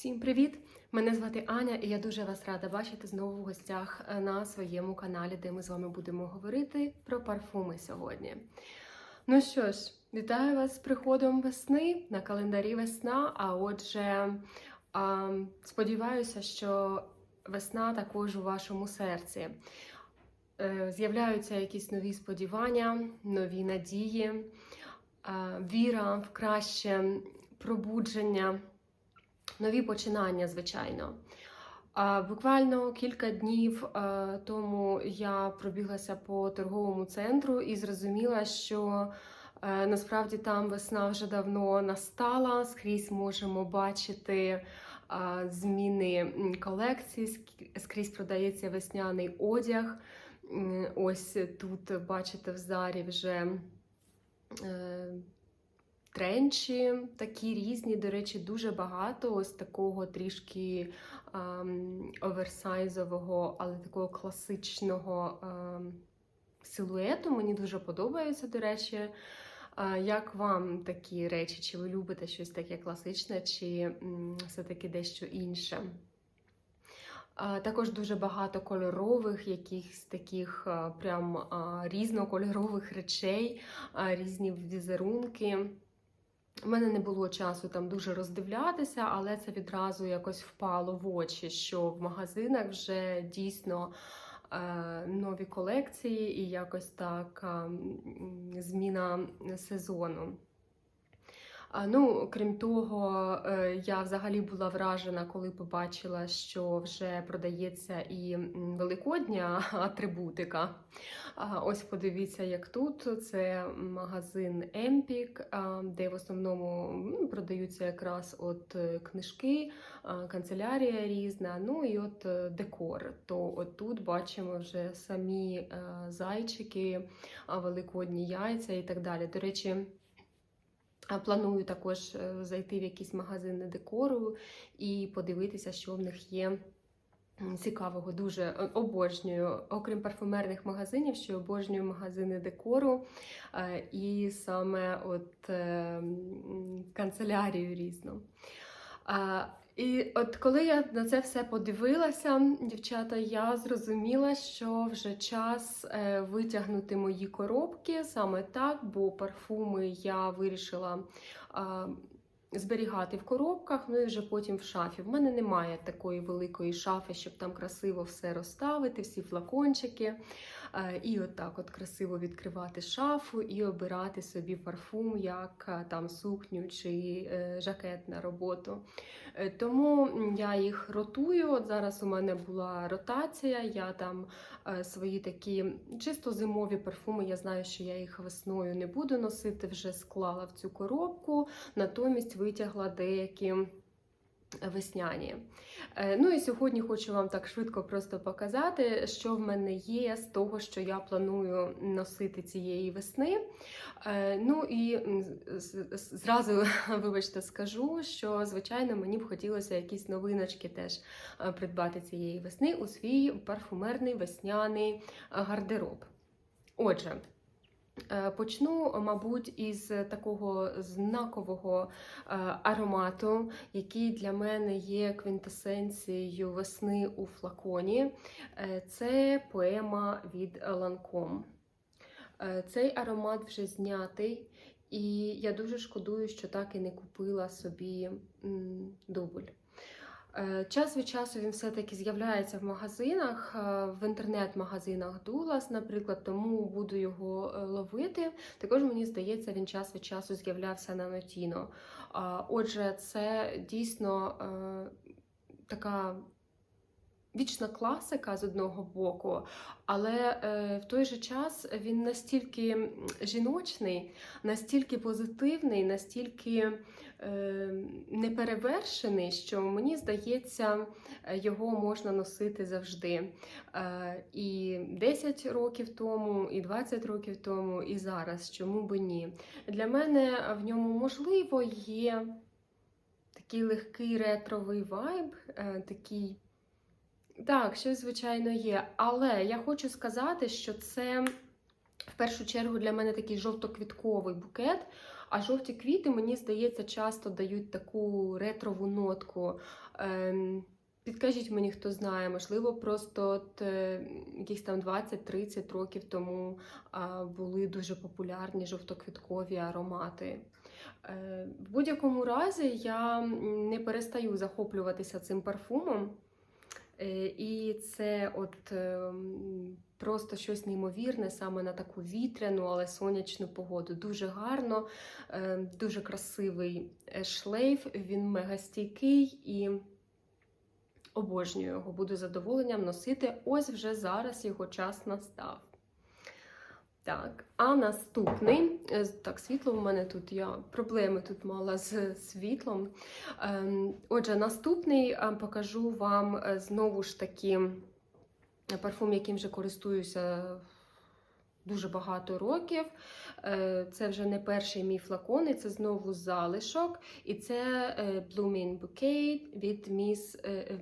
Всім привіт! Мене звати Аня, і я дуже вас рада бачити знову в гостях е, на своєму каналі, де ми з вами будемо говорити про парфуми сьогодні. Ну що ж, вітаю вас з приходом весни на календарі весна. А отже, сподіваюся, що весна також у вашому серці. Е, З'являються якісь нові сподівання, нові надії, віра в краще пробудження нові починання, звичайно. Буквально кілька днів е, тому я пробіглася по торговому центру і зрозуміла, що е, насправді там весна вже давно настала. Скрізь можемо бачити е, зміни м, колекцій, скрізь продається весняний одяг. Ось тут бачите в зарі вже. Е, Тренчі такі різні, до речі, дуже багато ось такого трішки ем, оверсайзового, але такого класичного ем, силуету. Мені дуже подобається, до речі. А Як вам такі речі? Чи ви любите щось таке класичне, чи все-таки дещо інше? А, Також дуже багато кольорових, якихось таких прям а, різнокольорових речей, різні візерунки. У мене не було часу там дуже роздивлятися, але це відразу якось впало в очі, що в магазинах вже дійсно е, нові колекції і якось так е, зміна сезону. Ну, крім того, е, я взагалі була вражена, коли побачила, що вже продається і великодня атрибутика. Ось подивіться, як тут. Це магазин а, де в основному продаються якраз от е, книжки, канцелярія різна, ну і от е, декор. То от тут бачимо вже самі зайчики, великодні яйця і так далі. До речі. Планую також е, зайти в якісь магазини декору і подивитися, що в них є цікавого. Дуже е, обожнюю, окрім парфумерних магазинів, що обожнюю магазини декору е, і саме от канцелярію різну. І от коли я на це все подивилася, дівчата, я зрозуміла, що вже час е, витягнути мої коробки саме так, бо парфуми я вирішила зберігати в коробках, ну і вже потім в шафі. В мене немає такої великої шафи, щоб там красиво все розставити, всі флакончики. Е, І отак от красиво відкривати шафу і обирати собі парфум, як е, там сукню чи е, жакет на роботу. Тому я їх ротую. От зараз у мене була ротація. Я там свої такі чисто зимові парфуми. Я знаю, що я їх весною не буду носити, вже склала в цю коробку, натомість витягла деякі. Весняні. Е, Ну і сьогодні хочу вам так швидко просто показати, що в мене є з того, що я планую носити цієї весни. Е, Ну і зразу, вибачте, скажу, що звичайно мені б хотілося якісь новиночки теж е, придбати цієї весни у свій парфумерний весняний гардероб. Отже. Е, Почну, мабуть, із такого знакового е, аромату, який для мене є квінтесенцією весни у флаконі. Е, Це поема від. Е, Цей аромат вже знятий, і я дуже шкодую, що так і не купила собі дубль. Е, Час від часу він все-таки з'являється в магазинах, е, в інтернет-магазинах Дулас, наприклад, тому буду його е, ловити. Також мені здається, він час від часу з'являвся на Нотіно. Отже, це дійсно така вічна класика з одного боку, але е, в той же час він настільки жіночний, настільки позитивний, настільки е, неперевершений, що мені здається, його можна носити завжди. Е, І 10 років тому, і 20 років тому, і зараз. Чому би ні? Для мене в ньому можливо є такий легкий ретровий вайб, такий. Так, щось, звичайно, є. Але я хочу сказати, що це в першу чергу для мене такий жовто-квітковий букет. А жовті квіти, мені здається, часто дають таку ретрову нотку. Ем, Підкажіть мені, хто знає, можливо, просто от, е, якісь там 20-30 років тому а, були дуже популярні жовтоквіткові аромати. Е, В будь-якому разі я не перестаю захоплюватися цим парфумом. Е, І це от е, просто щось неймовірне саме на таку вітряну, але сонячну погоду. Дуже гарно, е, дуже красивий е, шлейф, він мега стійкий і обожнюю його. Буду задоволенням носити. Ось вже зараз його час настав. Так, а наступний, е, так, світло в мене тут, я проблеми тут мала з світлом. Ем, Отже, наступний е, покажу вам е, знову ж таки парфум, яким вже користуюся дуже багато років. Це вже не перший мій флакон, і це знову залишок. І це Blooming Bouquet від Miss,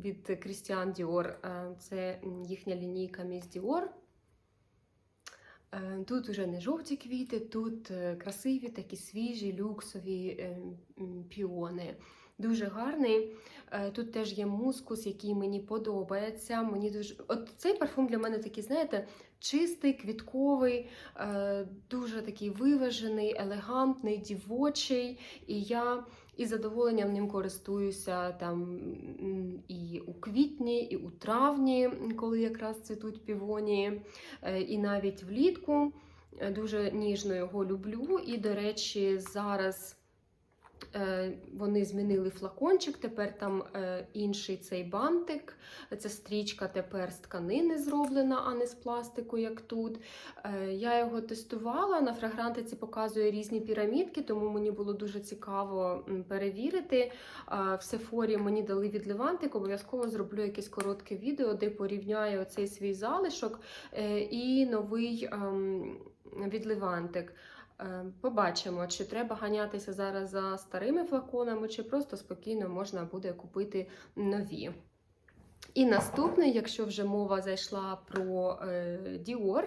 від Christian Dior. Це їхня лінійка Miss Dior. Е, Тут уже не жовті квіти, тут е, красиві, такі свіжі, люксові е, піони. Дуже гарний. Тут теж є мускус, який мені подобається. Мені дуже... От цей парфум для мене такий, знаєте, чистий, квітковий, е, дуже такий виважений, елегантний, дівочий. І я із задоволенням ним користуюся там і у квітні, і у травні, коли якраз цвітуть півонії, е, і навіть влітку. Е, Дуже ніжно його люблю. І, до речі, зараз вони змінили флакончик, тепер там е, інший цей бантик. Ця стрічка тепер з тканини зроблена, а не з пластику, як тут. Е, Я його тестувала. На фрагрантиці показує різні пірамідки, тому мені було дуже цікаво перевірити. В Сефорі мені дали від Левантик, обов'язково зроблю якесь коротке відео, де порівняю оцей свій залишок е, і новий ем, від Левантик. Е, Побачимо, чи треба ганятися зараз за старими флаконами, чи просто спокійно можна буде купити нові. І наступний, якщо вже мова зайшла про е, Dior,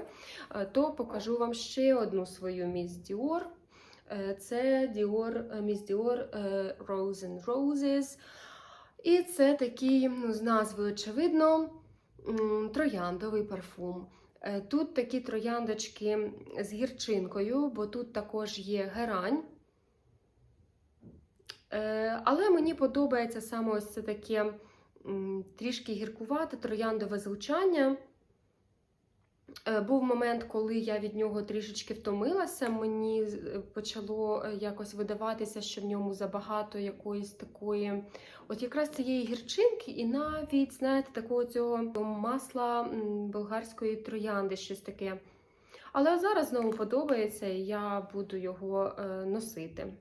е, то покажу вам ще одну свою міс Dior. Е, Це Dior, е, Miss Dior е, Rose and Roses. І це такий, ну, з назвою очевидно, трояндовий парфум. Е, Тут такі трояндочки з гірчинкою, бо тут також є герань. Е, Але мені подобається саме ось це таке трішки гіркувате трояндове звучання. Е, Був момент, коли я від нього трішечки втомилася. Мені е, почало е, якось видаватися, що в ньому забагато якоїсь такої, от якраз цієї гірчинки, і навіть, знаєте, такого цього масла болгарської троянди, щось таке. Але зараз знову подобається, і я буду його носити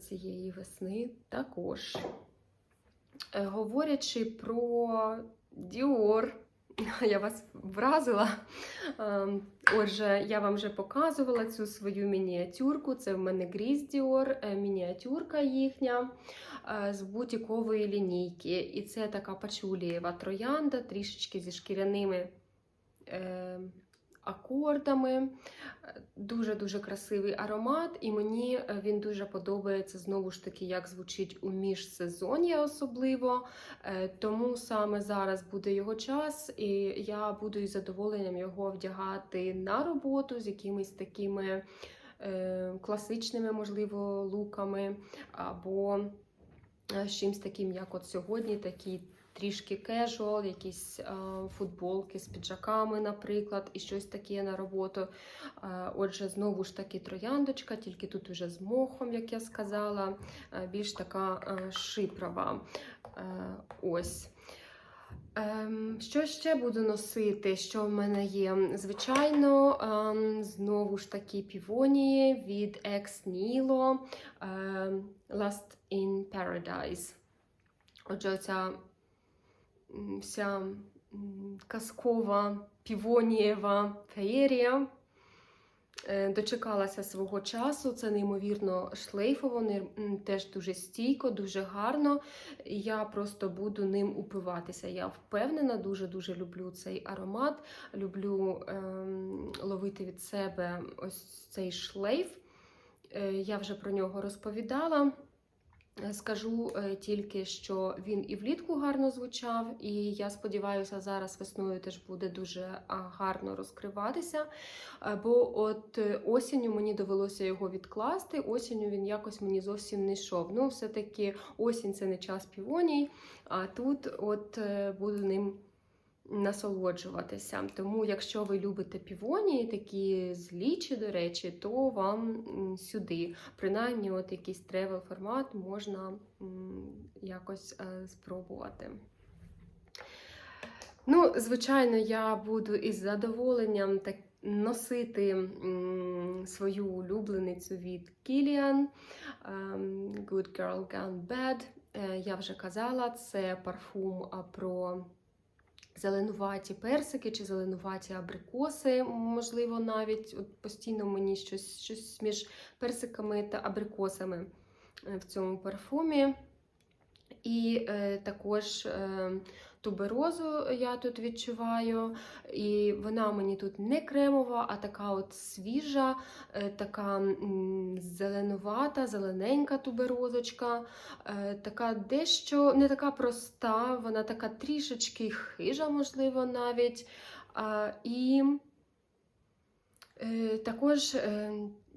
цієї весни також. Говорячи про Dior, я вас вразила. Ем, Отже, я вам вже показувала цю свою мініатюрку. Це в мене Гріз Dior, е, мініатюрка їхня е, з бутікової лінійки. І це така пачулієва троянда, трішечки зі шкіряними е, акордами. Дуже-дуже красивий аромат, і мені е, він дуже подобається знову ж таки, як звучить у міжсезоння особливо. Е, Тому саме зараз буде його час, і я буду із задоволенням його вдягати на роботу з якимись такими е, класичними, можливо, луками, або е, з чимось таким, як от сьогодні, такий трішки кежуал, якісь е, футболки з піджаками, наприклад, і щось таке на роботу. Е, Отже, знову ж таки трояндочка, тільки тут уже з мохом, як я сказала, е, більш така шипрова. Ось. Ем, Що ще буду носити? Що в мене є? Звичайно, ем, знову ж таки півонії від Ex Nilo ем, Last in Paradise. Отже, оця вся казкова півонієва феєрія. Е, Дочекалася свого часу, це неймовірно шлейфово, теж дуже стійко, дуже гарно. Я просто буду ним упиватися. Я впевнена, дуже-дуже люблю цей аромат. Люблю ем, ловити від себе ось цей шлейф. Е, Я вже про нього розповідала. Е, Скажу е, тільки, що він і влітку гарно звучав, і я сподіваюся, зараз весною теж буде дуже гарно розкриватися. Е, Бо от осінню мені довелося його відкласти. Осінню він якось мені зовсім не йшов. Ну, все-таки осінь це не час півоній, а тут от буду ним насолоджуватися. Тому, якщо ви любите півонії, такі злічі, до речі, то вам сюди, принаймні, от якийсь тревел формат можна якось е, спробувати. Ну, звичайно, я буду із задоволенням так носити свою улюбленицю від Kilian ем, Good Girl Gone Bad. Е, Я вже казала, це парфум про зеленуваті персики чи зеленуваті абрикоси, можливо, навіть от постійно мені щось, щось між персиками та абрикосами е, в цьому парфумі. І е, також е, туберозу я тут відчуваю. І вона мені тут не кремова, а така от свіжа, е, така зеленувата, зелененька туберозочка, така дещо не така проста, вона така трішечки хижа, можливо, навіть. І також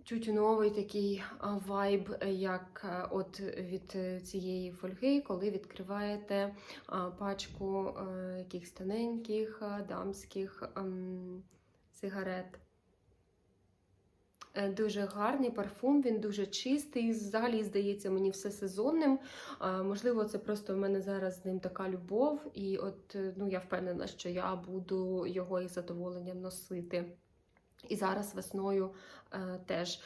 тютюновий такий вайб, е, як е, от від е, цієї фольги, коли відкриваєте пачку якихось тоненьких дамських ем, сигарет. Дуже гарний парфум, він дуже чистий. Взагалі здається мені все сезонним. Можливо, це просто в мене зараз з ним така любов, і от ну я впевнена, що я буду його із задоволенням носити. І зараз весною е, теж.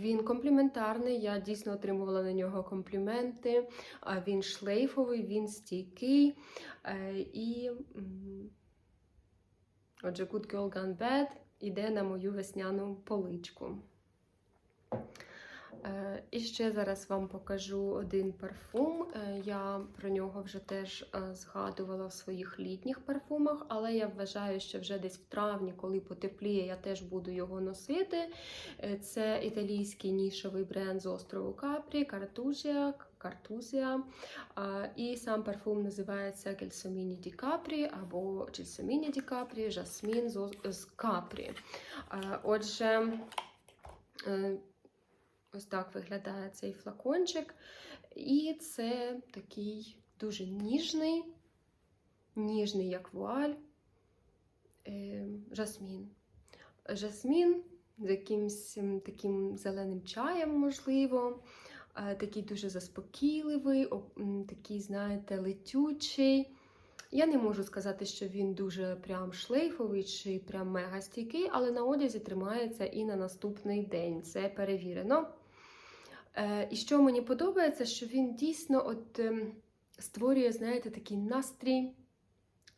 Він компліментарний, я дійсно отримувала на нього компліменти. А Він шлейфовий, він стійкий. Е, і отже, Good Girl Gone Bad іде на мою весняну поличку. Е, І ще зараз вам покажу один парфум. Е, Я про нього вже теж е, згадувала в своїх літніх парфумах, але я вважаю, що вже десь в травні, коли потепліє, я теж буду його носити. Це італійський нішовий бренд з острову Капрі, Картузія. Картузія. І сам парфум називається Гельсоміні Ді Капрі або Джельсоміні Ді Капрі, Жасмін з Капрі. Отже, ось так виглядає цей флакончик. І це такий дуже ніжний, ніжний, як вуаль, е, жасмін. Жасмін з якимось таким зеленим чаєм, можливо. Е, Такий дуже заспокійливий, такий, знаєте, летючий. Я не можу сказати, що він дуже прям шлейфовий чи прям мега стійкий, але на одязі тримається і на наступний день. Це перевірено. Е, І що мені подобається, що він дійсно от, ем, створює, знаєте, такий настрій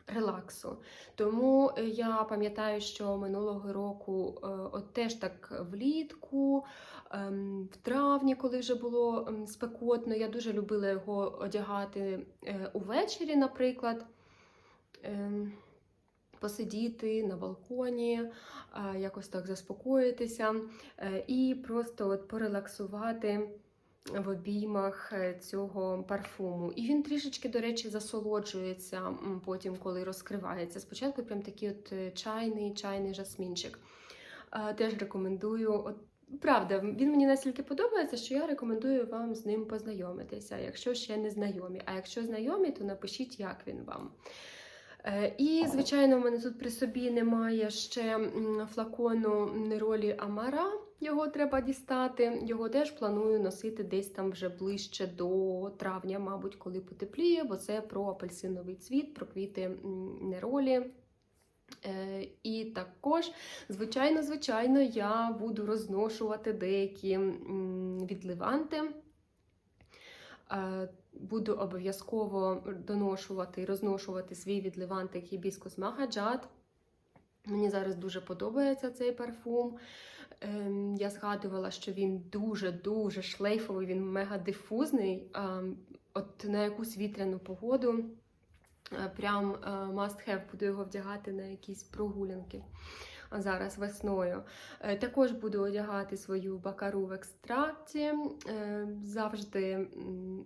релаксу. Тому е, я пам'ятаю, що минулого року, е, от теж так влітку, ем, в травні, коли вже було ем, спекотно, я дуже любила його одягати увечері, наприклад. Посидіти на балконі, е, якось так заспокоїтися е, і просто от порелаксувати в обіймах е, цього парфуму. І він трішечки, до речі, засолоджується потім, коли розкривається. Спочатку прям такий от чайний, чайний жасмінчик. Теж рекомендую. От, правда, він мені настільки подобається, що я рекомендую вам з ним познайомитися, якщо ще не знайомі. А якщо знайомі, то напишіть, як він вам. Е, І, звичайно, в мене тут при собі немає ще флакону неролі Амара. Його треба дістати. Його теж планую носити десь там вже ближче до травня, мабуть, коли потепліє, бо це про апельсиновий цвіт, про квіти неролі. Е, І також, звичайно, звичайно, я буду розношувати деякі відливанти. Буду обов'язково доношувати і розношувати свій відливантик Hibiscus Mahaджат. Мені зараз дуже подобається цей парфум. ем, я згадувала, що він дуже-дуже шлейфовий, він мега дифузний. Ем, От на якусь вітряну погоду е, прям е, must have, буду його вдягати на якісь прогулянки зараз весною. Е, Також буду одягати свою бакару в екстракті. Е, Завжди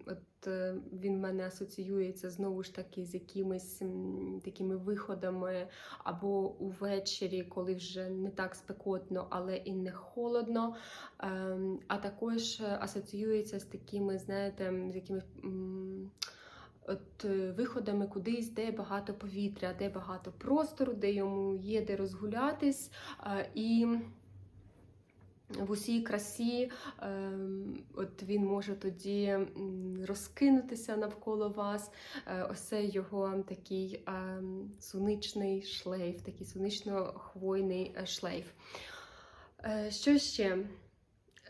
от, е, він в мене асоціюється знову ж таки з якимись такими виходами або увечері, коли вже не так спекотно, але і не холодно. Ем, А також асоціюється з такими, знаєте, з якимись. От е, виходами кудись, де багато повітря, де багато простору, де йому є де розгулятись, і в усій красі ем, от він може тоді розкинутися навколо вас. Е, Ось це його такий ем, суничний шлейф, такий сунично-хвойний е, шлейф. Що ще?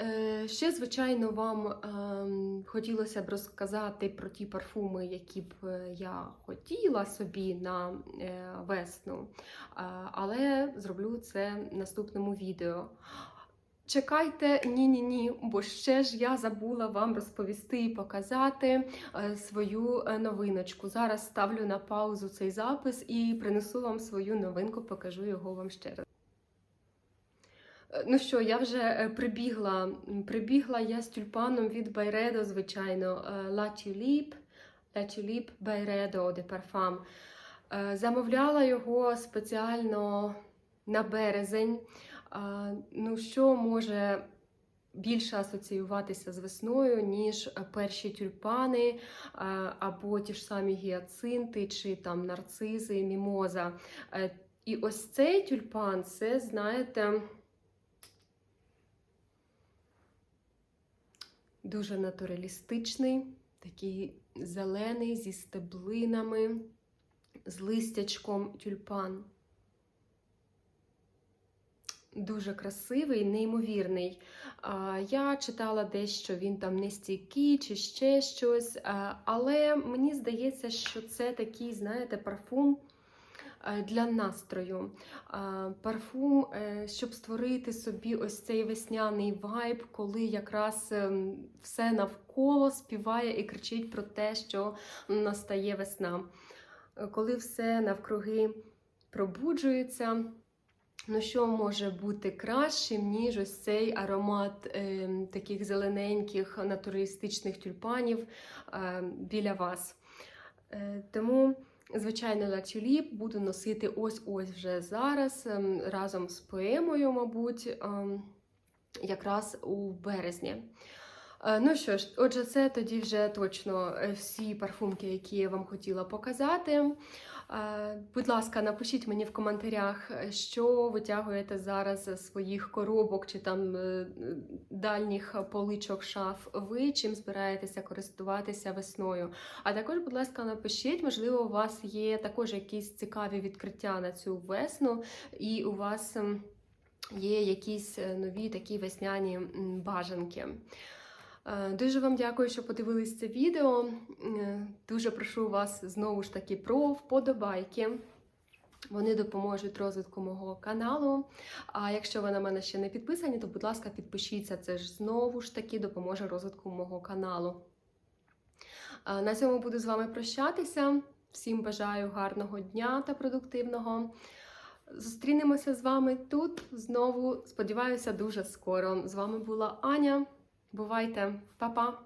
Е, Ще, звичайно, вам ем, хотілося б розказати про ті парфуми, які б е, я хотіла собі на е, весну, але зроблю це в наступному відео. Чекайте, ні-ні ні, бо ще ж я забула вам розповісти і показати свою новиночку. Зараз ставлю на паузу цей запис і принесу вам свою новинку, покажу його вам ще раз. Е, Ну що, я вже е, прибігла. Прибігла я з тюльпаном від Байредо, звичайно, е, La Tulipe, La Tulipe Bayredo de Parfum. Замовляла його спеціально на березень. Ну, що може більше асоціюватися з весною, ніж перші тюльпани, або ті ж самі гіацинти, чи там нарцизи, мімоза. І ось цей тюльпан, це, знаєте, дуже натуралістичний, такий зелений зі стеблинами, з листячком тюльпан. Дуже красивий, неймовірний. Я читала десь, що він там не стійкий чи ще щось, але мені здається, що це такий, знаєте, парфум для настрою. Парфум, е, щоб створити собі ось цей весняний вайб, коли якраз ем, все навколо співає і кричить про те, що настає весна. Е, Коли все навкруги пробуджується. Ну, що може бути кращим, ніж ось цей аромат е, таких зелененьких натуралістичних тюльпанів е, біля вас. Е, тому, звичайно, La Tulip буду носити ось-ось вже зараз, ем, разом з поемою, мабуть, ем, якраз у березні. Е, Ну що ж, отже, це тоді вже точно е, всі парфумки, які я вам хотіла показати. Е, Будь ласка, напишіть мені в коментарях, що витягуєте зараз з своїх коробок чи там дальніх поличок шаф ви, чим збираєтеся користуватися весною. А також, будь ласка, напишіть, можливо, у вас є також якісь цікаві відкриття на цю весну, і у вас є якісь нові такі весняні бажанки. Е, Дуже вам дякую, що подивились це відео. Е, Дуже прошу вас знову ж таки про вподобайки. Вони допоможуть розвитку мого каналу. А якщо ви на мене ще не підписані, то, будь ласка, підпишіться. Це ж знову ж таки допоможе розвитку мого каналу. Е, На цьому буду з вами прощатися. Всім бажаю гарного дня та продуктивного. Зустрінемося з вами тут знову. Сподіваюся, дуже скоро. З вами була Аня. Бувайте, Па-па!